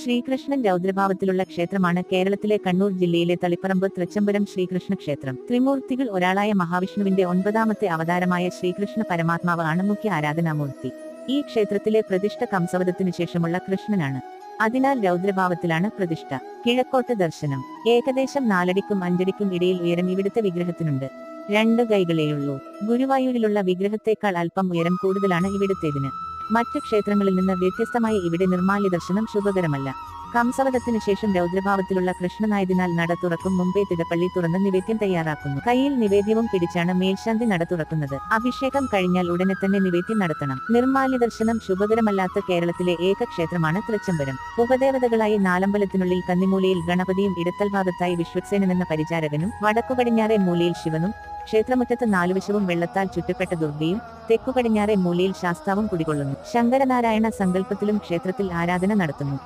ശ്രീകൃഷ്ണൻ രൗദ്രഭാവത്തിലുള്ള ക്ഷേത്രമാണ് കേരളത്തിലെ കണ്ണൂർ ജില്ലയിലെ തളിപ്പറമ്പ് തൃച്ചംബരം ശ്രീകൃഷ്ണ ക്ഷേത്രം. ത്രിമൂർത്തികൾ ഒരാളായ മഹാവിഷ്ണുവിന്റെ ഒൻപതാമത്തെ അവതാരമായ ശ്രീകൃഷ്ണ പരമാത്മാവ് ആണ് മുഖ്യ ആരാധനാമൂർത്തി. ഈ ക്ഷേത്രത്തിലെ പ്രതിഷ്ഠ കംസവധത്തിനു ശേഷമുള്ള കൃഷ്ണനാണ്. അതിനാൽ രൗദ്രഭാവത്തിലാണ് പ്രതിഷ്ഠ. കിഴക്കോട്ട് ദർശനം. ഏകദേശം നാലടിക്കും അഞ്ചടിക്കും ഇടയിൽ ഉയരം ഇവിടുത്തെ വിഗ്രഹത്തിനുണ്ട്. രണ്ട് കൈകളേയുള്ളൂ. ഗുരുവായൂരിലുള്ള വിഗ്രഹത്തേക്കാൾ അല്പം ഉയരം കൂടുതലാണ് ഇവിടുത്തേതിന്. മറ്റു ക്ഷേത്രങ്ങളിൽ നിന്ന് വ്യത്യസ്തമായി ഇവിടെ നിർമാല്യ ദർശനം ശുഭകരമല്ല. കംസവതത്തിനു ശേഷം രൗദ്രഭാവത്തിലുള്ള കൃഷ്ണനായതിനാൽ നട തുറക്കും മുമ്പേ തിടപ്പള്ളി തുറന്ന് നിവേദ്യം തയ്യാറാക്കുന്നു. കയ്യിൽ നിവേദ്യവും പിടിച്ചാണ് മേൽശാന്തി നട തുറക്കുന്നത്. അഭിഷേകം കഴിഞ്ഞാൽ ഉടനെ തന്നെ നിവേദ്യം നടത്തണം. നിർമാല്യ ദർശനം ശുഭകരമല്ലാത്ത കേരളത്തിലെ ഏക ക്ഷേത്രമാണ് തൃച്ചംബരം. ഉപദേവതകളായി നാലമ്പലത്തിനുള്ളിൽ കന്നിമൂലയിൽ ഗണപതിയും ഇടത്തൽ ഭാഗത്തായി വിശ്വക്സേനൻ എന്ന പരിചാരകനും വടക്കു പടിഞ്ഞാറെ മൂലയിൽ ശിവനും ക്ഷേത്രമുറ്റത്ത് നാലുവശവും വെള്ളത്താൽ ചുറ്റപ്പെട്ട ദുർഗയും തെക്കു പടിഞ്ഞാറെ മൂലയിൽ ശാസ്താവും കുടികൊള്ളുന്നു. ശങ്കരനാരായണ സങ്കല്പത്തിലും ക്ഷേത്രത്തിൽ ആരാധന നടത്തുന്നു.